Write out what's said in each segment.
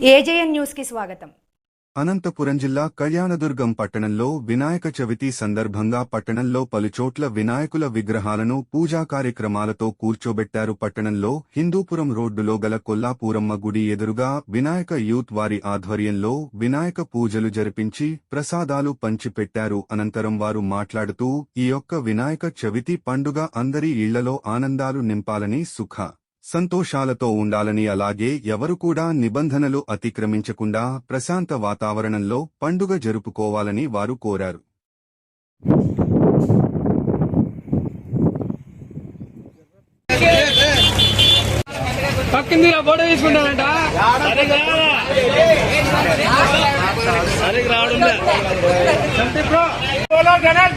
AJN న్యూస్కి స్వాగతం. అనంతపురం జిల్లా కళ్యాణదుర్గం పట్టణంలో వినాయక చవితి సందర్భంగా పట్టణంలో పలుచోట్ల వినాయకుల విగ్రహాలను పూజా కార్యక్రమాలతో కూర్చోబెట్టారు పట్టణంలో హిందూపురం రోడ్డులో గల కొల్లాపూరమ్మ గుడి ఎదురుగా వినాయక యూత్ వారి ఆధ్వర్యంలో వినాయక పూజలు జరిపించి ప్రసాదాలు పంచిపెట్టారు. అనంతరం వారు మాట్లాడుతూ ఈ యొక్క వినాయక చవితి పండుగ అందరి ఇళ్ళలో ఆనందాలు నింపాలని సుఖ సంతోషాలతో ఉండాలని అలాగే ఎవరు కూడా నిబంధనలు అతిక్రమించకుండా ప్రశాంత వాతావరణంలో పండుగ జరుపుకోవాలని వారు కోరారు పక్కింది ఫోటో తీసుకుంటానంట సరిగ్గా రావడం బోలో గణేష్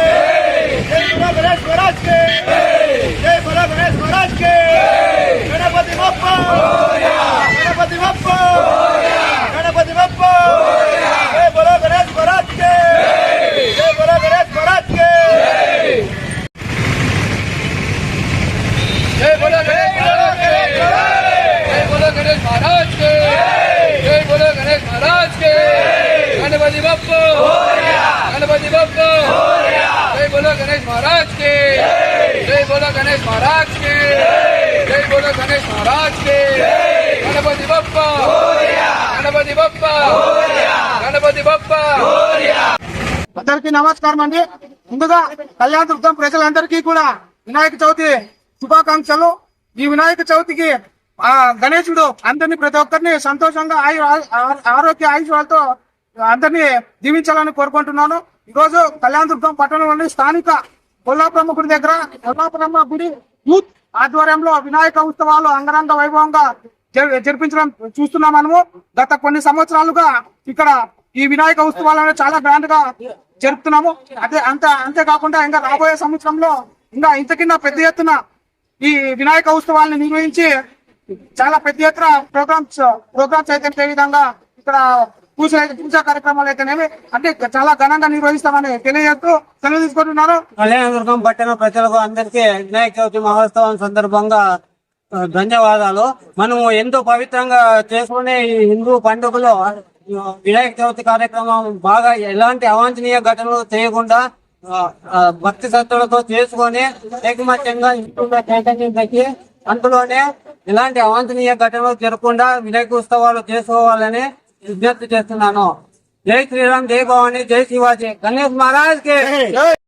गणेश महाराज के जय बोलो गणेश महाराज के जय बोलो गणेश महाराज के गणपति बप्पा गणपति बप्पा गणपति बप्पा అందరికీ నమస్కారం అండి ముందుగా కళ్యాణ దుర్గం ప్రజలందరికీ కూడా వినాయక చవితి శుభాకాంక్షలు ఈ వినాయక చవితికి ఆ గణేశుడు అందరినీ ప్రతి ఒక్కరిని సంతోషంగా ఆయు ఆ- ఆరోగ్య ఆయుష్లతో అందరినీ దీవించాలని కోరుకుంటున్నాను ఈ రోజు కళ్యాణ దుర్గం పట్టణంలోని స్థానిక కొల్లాపురమ్మ గుడి దగ్గర కొల్లాప్రమ్మ గుడి యూత్ ఆధ్వర్యంలో వినాయక ఉత్సవాలు అంగరంగ వైభవంగా జరిపించడం చూస్తున్నాం మనము. గత కొన్ని సంవత్సరాలుగా ఇక్కడ ఈ వినాయక ఉత్సవాలను చాలా గ్రాండ్గా జరుపుతున్నాము. అదే అంత అంతేకాకుండా ఇంకా రాబోయే సంవత్సరంలో ఇంకా ఇంతకింద పెద్ద ఎత్తున ఈ వినాయక ఉత్సవాలను నిర్వహించి చాలా పెద్ద ఎత్తున ప్రోగ్రామ్స్ ప్రోగ్రామ్స్ అయితే విధంగా ఇక్కడ పూజ పూజా కార్యక్రమాలు అయితేనేమి అంటే చాలా ఘనంగా నిర్వహిస్తామని తెలియజేస్తూ సెలవు తీసుకుంటున్నారు. కళ్యాణదుర్గం పట్టణ ప్రజలకు అందరికీ వినాయక చవితి మహోత్సవం సందర్భంగా ధన్యవాదాలు. మనము ఎంతో పవిత్రంగా చేసుకునే ఈ హిందూ పండుగలో వినాయక చవితి కార్యక్రమం బాగా ఎలాంటి అవాంఛనీయ ఘటనలు చేయకుండా భక్తి శ్రద్ధలతో చేసుకొని ఏకమత్యంగా ఇంట్లో చైతన్యం తగ్గి అందులోనే ఎలాంటి అవాంఛనీయ ఘటనలు జరగకుండా వినాయక ఉత్సవాలు చేసుకోవాలని इज़्ज़त जय श्री राम जय भवानी जय शिवाजी। गणेश महाराज के